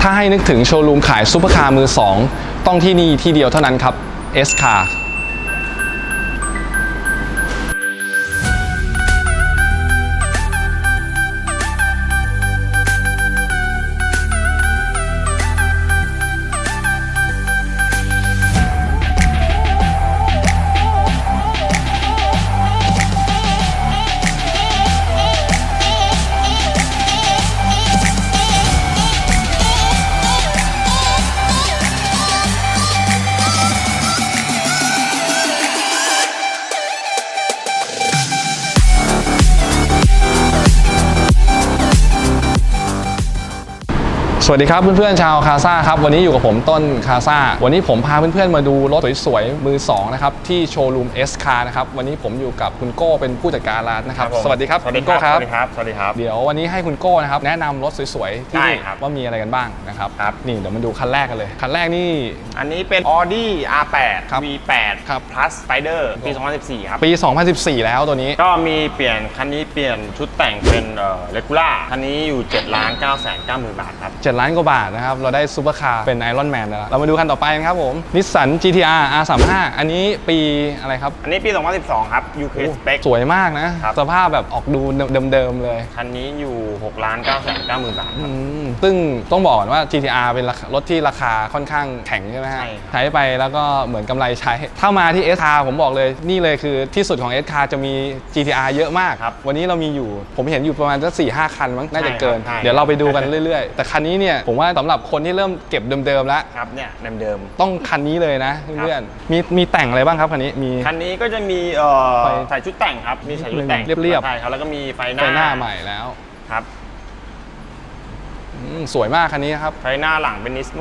ถ้าให้นึกถึงโชว์รูมขายซุปเปอร์คาร์มือ 2 ต้องที่นี่ที่เดียวเท่านั้นครับ S Car วัสดีครับเพื่อนๆชาวคาซ่าครับวันนี้อยู่กับผมต้นคาซ่าวันนี้ผมพาเพื่อนๆมาดูรถสวยๆมือ2นะครับที่โชว์รูม S Car นะครับวันนี้ผมอยู่กับคุณโก้เป็นผู้จัดการร้านนะครับผมสวัสดีครับสวัสดีณคโก้รับครับสวัสดีครับสวัสดีครับ เดี๋ยววันนี้ให้คุณโก้นะครับแนะนำรถสวยๆที่ได้นี่ครับว่ามีอะไรกันบ้างนะครับครับ นี่เดี๋ยวมาดูคันแรกกันเลยคันแรกนี่ อันนี้เป็น Audi R8 ครับ V8 ครับ Plus Spider ปี 2014 ครับ ปี 2014 แล้วตัวนี้ ก็มีเปลี่ยนคันนี้เปลี่ยนชุดแต่งเป็นเอ่อ Regular คันนี้อยู่7ล้าน9แสน9หมื่นบาทครับ 7ล้านกว่าบาทนะครับ เราได้ซูเปอร์คาร์เป็นไอรอนแมนแล้ว เรามาดูคันต่อไปกันครับผมนิสสัน GTR R35 อันนี้ปีอะไรครับ อันนี้ปี 2012 ครับ UK โอ้ Spec สวยมากนะครับสภาพแบบออกดูเดิมๆเลย คันนี้อยู่6ล้าน9แสน9หมื่นบาทคอืรับมซึ่งต้องบอกก่อนว่า GTR เป็นราคารถที่ราคาค่อนข้างแข็งใช่ไหมฮะใช่ครับใช้ไปแล้วก็เหมือนกำไรใช้ ถ้ามาที่ S Car ผมบอกเลยนี่เลยคือที่สุดของ S Car จะมี GTR เยอะมากครับวันนี้เรามีอยู่ ผมเห็นอยู่ประมาณสักสี่ห้าคันมั้งน่าจะเกินใช่ครับเดี๋ยวเราไปดูกันเรื่อยๆ แต่คันนี้เนี่ยผมว่าสำหรับคนที่เริ่มเก็บเดิมๆแล้วครับเนี่ยเดิมต้องคันนี้เลยนะเพื่อนๆมีมีแต่งอะไรบ้างครับคันนี้มี ๆคันนี้ก็จะมีเอ่อไฟใส่ชุดแต่งครับ มีใส่ชุดแต่งเรียบๆ ใช่ครับแล้วก็มีไฟหไฟน้าหน้าใหม่แล้วครับอืมสวยมากคันนี้ครับไฟหน้าหลังเป็นนิสโม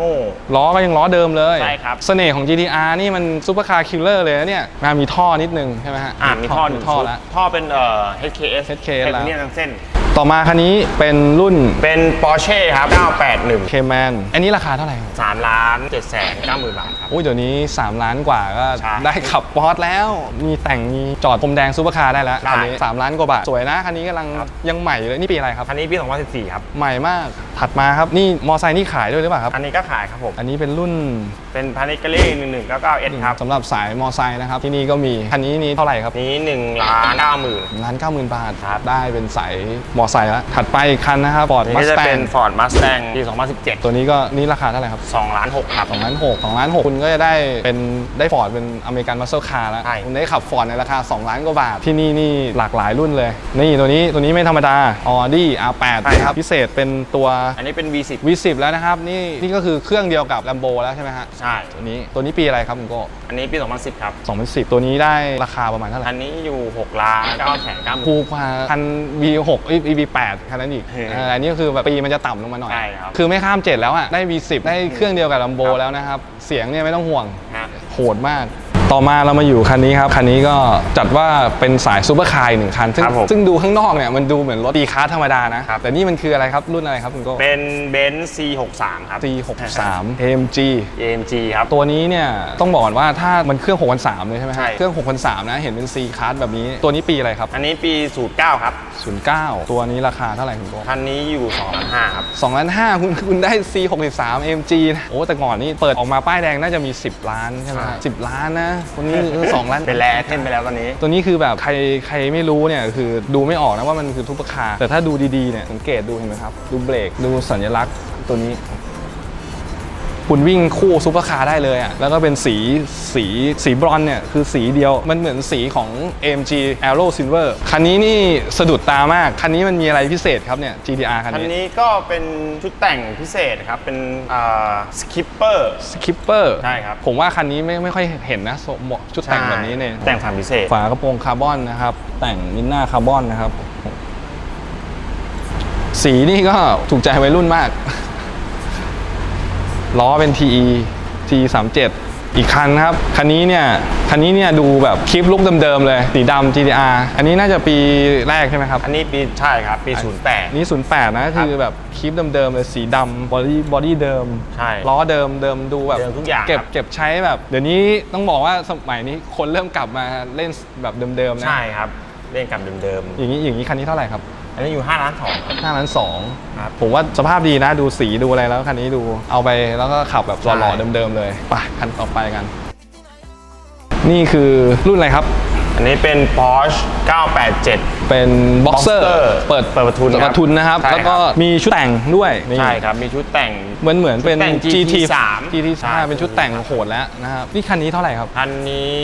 ล้อก็ยังล้อเดิมเลยใช่ครับ เสน่ห์ของ GTR นี่มันซูเปอร์คาร์คิลเลอร์เลยนะเนี่ยมามีท่อนิดนึงใช่ไหมฮะอ่ามีท่อหนึ่งท่อชุดแล้ว ท่อเป็นเอ่อ HKS HKS แล้วเนี่ยทั้งเส้น ต่อมาคันนี้เป็นรุ่นเป็น Porsche ครับ 981 Cayman อันนี้ราคาเท่าไหร่ครับ3ล้าน7แสน9หมื่นบาทครับโอ้ยเดี๋ยวนี้ 3 ล้านกว่าก็ใช่ได้ขับปอร์ตแล้ว มีแต่งมีจอดพรมแดงซูเปอร์คาร์ได้แล้วได้คันนี้ 3 ล้านกว่าบาท สวยนะคันนี้กำลังยังใหม่เลย นี่ปีอะไรครับ คันนี้ปี 2014 ครับ ใหม่มาก ถัดมาครับนี่มอไซค์นี่ขายด้วยหรือเปล่าครับ อันนี้ก็ขายครับผม อันนี้เป็นรุ่นเป็นพานิกาเล่1199 S ครับสำหรับสายมอไซค์นะครับที่นี่ก็มีคันนี้นี่เท่าไหร่ครับนี้1ล้าน9หมื่นล้านเก้าหมื่นบาทครับได้เป็นสายมอไซค์แล้วถัดไปอีกคันนะครับ Ford นี่ก็จะเป็น Mustang Ford Mustang ปี2017ตัวนี้ก็นี่ราคาเท่าไหร่ครับ2ล้าน6ครับ2ล้าน6 2ล้าน6คุณก็จะได้เป็นได้ฟอร์ดเป็นอเมริกันมัสเซลคาร์แล้วใช่คุณได้ขับฟอร์ดในราคา 2 ล้านกว่าบาทที่นี่นี่หลากหลายรุ่นเลย นี่ตัวนี้ตัวนี้ไม่ธรรมดา Audi R8 นะครับพิเศษเป็นตัวอันนี้เป็น V10 V10 แล้วนะครับ นี่นี่ก็คือเครื่องเดียวกับ Lambo แล้วใช่ไหมฮะใช่ ตัวนี้ตัวนี้ปีอะไรครับคุณโก้อันนี้ปี 2010 ครับ 2010 ตัวนี้ได้ราคาประมาณเท่าไหร่คันนี้อยู่6ล้าน9แสน9หมื่น ถูกกว่าคัน V6 เอ้ย V8 คันนั้นอีกเฮ้ยเอออันนี้ก็คือแบบปีมันจะต่ำลงมาหน่อย ใช่ครับ คือไม่ข้าม7แล้วอะได้ V10 ได้เครื่องเดียวกับ Lambo แล้วนะครับเสียงเนี่ยไม่ต้องห่วง ฮะ โหดมาก ต่อมาเรามาอยู่คันนี้ครับ คันนี้ก็จัดว่าเป็นสายซูเปอร์คาร์อีกหนึ่งคัน ซึ่งครับผม ซึ่งดูข้างนอกเนี่ยมันดูเหมือนรถดีคาร์ธรรมดานะครับแต่นี่มันคืออะไรครับ รุ่นอะไรครับคุณโก้ เป็นเบนซ์ C63 ครับ C63 AMG AMG ครับ ตัวนี้เนี่ยต้องบอกก่อนว่าถ้ามันเครื่อง6,300เลยใช่ไหมฮะใช่ เครื่อง6,300นะเห็นเป็น C คาร์แบบนี้ ตัวนี้ปีอะไรครับ อันนี้ปี 09 ครับ 09 ตัวนี้ราคาเท่าไหร่คุณโก้คันนี้อยู่2ล้าน5ครับ 2ล้าน5คุณคุณได้ C 63 AMG นะโอ้แต่ก่อนนี่เปิดออกมาป้ายแดงน่าจะมี 10 ล้านใช่ไหมฮะใช่ 10 ล้านนะตัวนี้คือ2ล้านเป็นแลเทนไปแล้วตอนนี้ ตัวนี้คือแบบใครใครไม่รู้เนี่ยคือดูไม่ออกนะว่ามันคือทุปเปอร์คาร์แต่ถ้าดูดีๆเนี่ยสังเกตดูเห็นไหมครับ ดูเบรกดูสัญลักษณ์ตัวนี้ คุณวิ่งคู่ซูเปอร์คาร์ได้เลยอะแล้วก็เป็นสีสีสีบรอนซ์เนี่ยคือสีเดียวมันเหมือนสีของ AMG Aero Silver คันนี้นี่สะดุดตามาก คันนี้มันมีอะไรพิเศษครับเนี่ย GTR คันคันนี้ นี้ก็เป็นชุดแต่งพิเศษครับ เป็นสคิปเปอร์สคิปเปอร์ใช่ครับ ผมว่าคันนี้ไม่ไม่ค่อยเห็นนะสมชุดแต่งแบบนี้เนี่ย แต่งความพิเศษ ฝากระโปรงคาร์บอนนะครับ แต่งมินหน้าคาร์บอนนะครับ สีนี่ก็ถูกใจวัยรุ่นมาก ล้อเป็น TE T 3 7อีกคันครับ คันนี้เนี่ย คันนี้เนี่ยดูแบบคลิปลุกเดิมๆเลยสีดำ GTR อันนี้น่าจะปีแรกใช่ไหมครับ อันนี้ปีใช่ครับ ปี 08 นี่ 08 นะ คือแบบคลิปเดิมๆเลยสีดำบอดี้บอดี้เดิม ใช่ ล้อเดิมเดิมดูแบบเดิมทุกอย่างเก็บครับเก็บใช้แบบ เดี๋ยวนี้ต้องบอกว่าสมัยนี้คนเริ่มกลับมาเล่นแบบเดิมๆนะ ใช่ครับ เล่นกับเดิมอย่างนี้อย่างนี้คันนี้เท่าไหร่ครับๆ อันนี้อยู่5ล้านสองครับ5ล้านสองครับผมว่าสภาพดีนะดูสีดูอะไรแล้วคันนี้ดูเอาไปแล้วก็ขับแบบหล่อใช่ๆเดิมๆเลยไปคันต่อไปกัน นี่คือรุ่นอะไรครับ อันนี้เป็น Porsche 987 เป็นบ็อกเซอร์ Boxer เปิดเปิดประทุนเปิดประทุนนะครับ ใช่ครับ แล้วก็มีชุดแต่งด้วยนี่ใช่ครับ มีชุดแต่ง เหมือนเหมือนเป็นแต่ง GT GT3 GT ใช่ 3เป็นชุดแต่งโหดแล้วนะครับ นี่คันนี้เท่าไหร่ครับคันนี้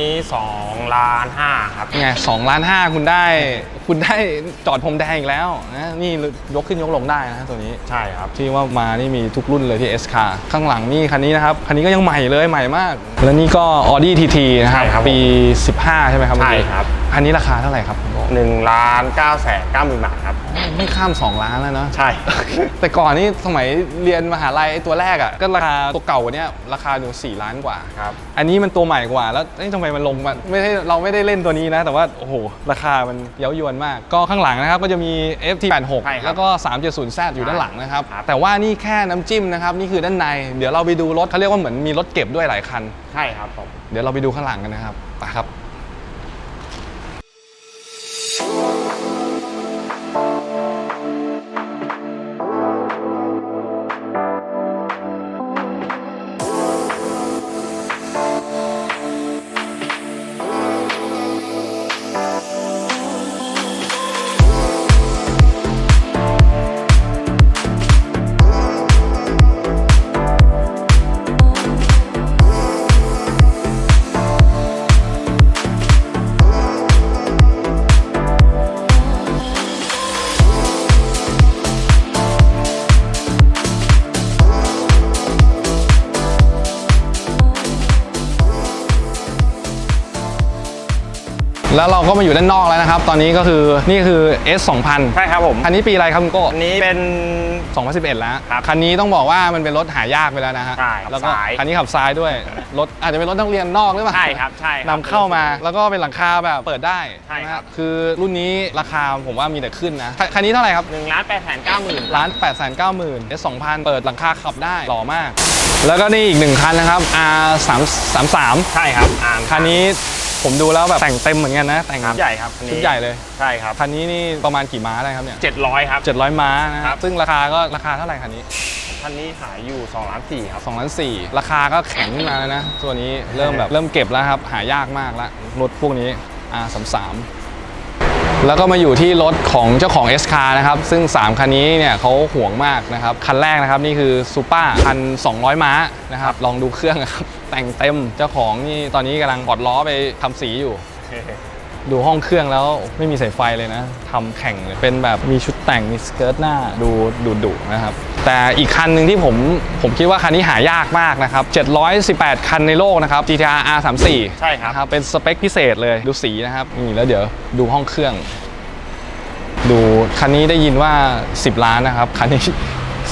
2ล้าน5ครับ ไงสองล้านห้าคุณได้ คุณได้จอดพรมแดงอีกแล้วนะนี่ยกขึ้นยกลงได้นะตัวนี้ ใช่ครับ ที่ว่ามานี่มีทุกรุ่นเลยที่ S car ข้างหลังนี่คันนี้นะครับ คันนี้ก็ยังใหม่เลยใหม่มาก แล้วนี่ก็ Audi TT นะครับ ใช่ครับปี 15 ใช่ไหมครับใช่ครับ คันนี้ราคาเท่าไหร่ครับ1ล้าน9แสน9หมื่นบาทครับ ไม่ข้าม 2 ล้านแล้วเนาะ ใช่ แต่ก่อนนี่สมัยเรียนมหาลัยไอ้ตัวแรกอะ่ะก็ราคาตัวเก่ากว่าเนี้ยราคาอยู่4ล้านกว่า ครับ อันนี้มันตัวใหม่กว่าแล้วเอ๊ะทำไมมันลงมาไม่ได้เราไม่ได้เล่นตัวนี้นะ แต่ว่าโอ้โหราคามันเย้ายวนมาก ก็ข้างหลังนะครับก็จะมี FT86 ใช่ครับแล้วก็ 370Z อยู่ด้านหลังนะครับ ครับ แต่ว่านี่แค่น้ำจิ้มนะครับนี่คือด้านใน เดี๋ยวเราไปดูรถเขาเรียกว่าเหมือนมีรถเก็บด้วยหลายคัน ใช่ครับผม เดี๋ยวเราไปดูข้างหลังกันนะครับไปครับ แล้วเราก็มาอยู่ด้านนอกแล้วนะครับ ตอนนี้ก็คือนี่คือ S 2000 ใช่ครับผม คันนี้ปีอะไรครับคุณโก้ อันนี้เป็น 2011 แล้ว ครับคันนี้ต้องบอกว่ามันเป็นรถหายากไปแล้วนะฮะใช่ขับแล้วก็ซ้าย คันนี้ขับซ้ายด้วย รถอาจจะเป็นรถนักเรียนนอกหรือเปล่า ใช่ครับ ใช่ครับ นำเข้ามาแล้วก็เป็นหลังคาแบบเปิดได้ใช่ครับนะฮะคือรุ่นนี้ราคาผมว่ามีแต่ขึ้นนะ คันนี้เท่าไหร่ครับ1ล้าน8แสน9หมื่นล้าน8 9 0 0 0 0 S 2000เปิดหลังคาขับได้หล่อมาก แล้วก็นี่อีกหนึ่งคันนะครับ R 3 3 3ใช่ครับอ่านคันนี้ ผมดูแล้วแบบแต่งเต็มเหมือนกันนะ แต่งชุดใหญ่ครับอันนี้ชุดใหญ่เลย ใช่ครับคันนี้นี่ประมาณกี่ม้าได้ครับเนี่ย700ครับ 700 ม้านะคครัรับบซึ่งราคาก็ราคาเท่าไหร่คันนี้คันนี้ขายอยู่2ล้าน4ครับ2ล้าน4ราคาก็แข็งขึ้นมาแล้วนะ ตัวนี้เริ่มแบบเริ่มเก็บแล้วครับ หายากมากแล้วรถพวกนี้ R33 แล้วก็มาอยู่ที่รถของเจ้าของ S car นะครับ ซึ่ง 3 คันนี้เนี่ยเขาห่วงมากนะครับ คันแรกนะครับนี่คือซูเปอร์คัน 200 ม้านะครับ ลองดูเครื่องครับ แต่งเต็มเจ้าของนี่ตอนนี้กำลังกอดล้อไปทำสีอยู่ ดูห้องเครื่องแล้วไม่มีสายไฟเลยนะทำแข่งเลยเป็นแบบมีชุดแต่งมีสเกิร์ตหน้าดูดุดุๆนะครับ แต่อีกคันหนึ่งที่ผมผมคิดว่าคันนี้หายากมากนะครับ 718 คันในโลกนะครับ GTR R34 ใช่ครับนะเป็นสเปคพิเศษเลยดูสีนะครับนี่แล้วเดี๋ยวดูห้องเครื่อง ดูคันนี้ได้ยินว่า 10 ล้านนะครับคันนี้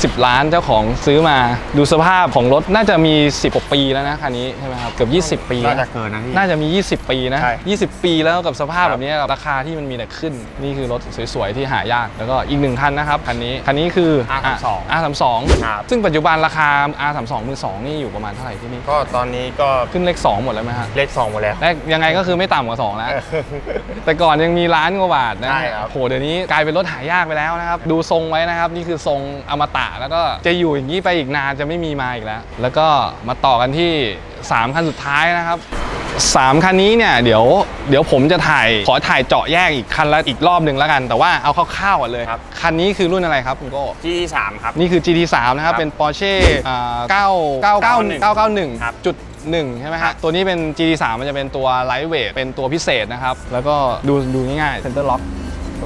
10 ล้านเจ้าของซื้อมาดูสภาพของรถน่าจะมี10กว่าปีแล้วนะคันนี้ใช่ไหมครับเกือบ20 ปีน่านะจะเกินนะพี่ น่าจะมี 20 ปีนะ ใช่20 ปีแล้วกับสภาพคแบรับบนี้กับราคาที่มันมีแต่ขึ้น นี่คือรถสวยๆ ที่หายาก แล้วก็อีกหนึ่งคันนะครับคันนี้คันนี้คือ R32 R32 ครับ ซึ่งปัจจุบันราคา R32 มือสองนี่อยู่ประมาณเท่าไหร่ที่นี่ก็ตอนนี้ก็ขึ้นเลข2หมดแล้วไหมฮะเลข2หมดแล้ว แรกยังไงก็คือไม่ต่ำกว่า2แล้ว แต่ก่อนยังมีล้านกว่าบาทนะใช่ครับ โหเดี๋ยวนี้กลายเป็นรถหายากไปแล้วนะครับดูทรงไว้นะครับนี่คือทรงอมตะแล้วก็จะอยู่อย่างนี้ไปอีกนานจะไม่มีมาอีกแล้ว แล้วก็มาต่อกันที่ 3 คันสุดท้ายนะครับ 3 คันนี้เนี่ยเดี๋ยวเดี๋ยวผมจะถ่ายขอถ่ายเจาะแยกอีกคันละอีกรอบหนึ่งแล้วกัน แต่ว่าเอาคร่าวๆก่อนเลยครับ คันนี้คือรุ่นอะไรครับคุณโก้ G3 ครับ นี่คือ GT3 นะครับครับเป็น Porsche อ่า9 9 9 991ครับจุดหนึ่งใช่ไหมครัฮะบตัวนี้เป็น GT3 มันจะเป็นตัว Lightweight เป็นตัวพิเศษนะครับ แล้วก็ดูดูง่ายๆ Center Lock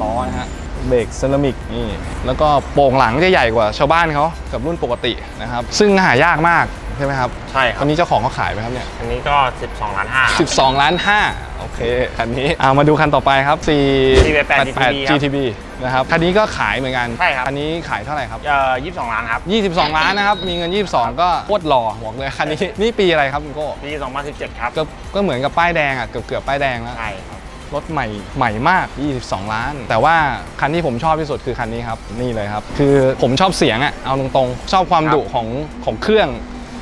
ล้อนะฮะ เบรกเซรามิกนี่แล้วก็โป่งหลังจะใหญ่กว่าชาวบ้านเขากับรุ่นปกตินะครับ ซึ่งหายากมากใช่ไหมครับใช่ครัวับนนี้เจ้าของเขาขายไหมครับเนี่ย อันนี้ก็ 12ล้าน5ครับ12 ล้าน 5 โอเคคันนี้เอามาดูคันต่อไปครับ488 488 GTB นะครับคันนี้ก็ขายเหมือนกันใช่ครับ คันนี้ขายเท่าไหร่ครับ เอ่อ22 ล้านครับ 22 ล้านนะครับ มีเงิน 22 ก็โคตรหล่อบอกเลยคันนี้ นี่ปีอะไรครับคุณโก้ปี2017 ครับ ก็ก็เหมือนกับป้ายแดงอะ เกือบเกือบป้ายแดงแล้ว ใช่ครับ รถใหม่ใหม่มาก 22 ล้าน แต่ว่าคันที่ผมชอบที่สุดคือคันนี้ครับ นี่เลยครับ คือผมชอบเสียงอะเอาตรงๆ ชอบความครับดุของของเครื่อง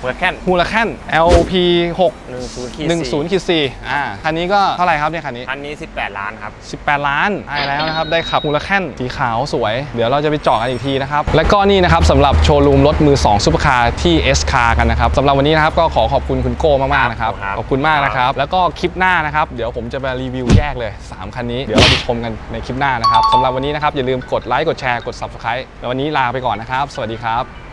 เวอร์แคนฮูลาแคน LP 6 10ขีด10ขีด4อ่าคันนี้ก็เท่าไหร่ครับเนี่ยคันนี้ คันนี้ 18 ล้านครับ 18 ล้านได้แล้วนะครับ ได้ขับมูลแคนสีขาวสวย เดี๋ยวเราจะไปเจาะกันอีกทีนะครับ และก็นี่นะครับสำหรับโชว์รูมรถมือ2ซุปเปอร์คาร์ที่ S Car กันนะครับสำหรับวันนี้นะครับก็ขอขอบคุณคุณโก้มากๆนะครับครับ ขอบคุณมากนะครับ แล้วก็คลิปหน้านะครับเดี๋ยวผมจะมารีวิวแยกเลย 3 คันนี้ เดี๋ยวเราไปชมกันในคลิปหน้านะครับสำหรับวันนี้นะครับอย่าลืมกดไลค์กดแชร์กด Subscribe แล้ววันนี้ลาไปก่อนนะครับ สวัสดีครับ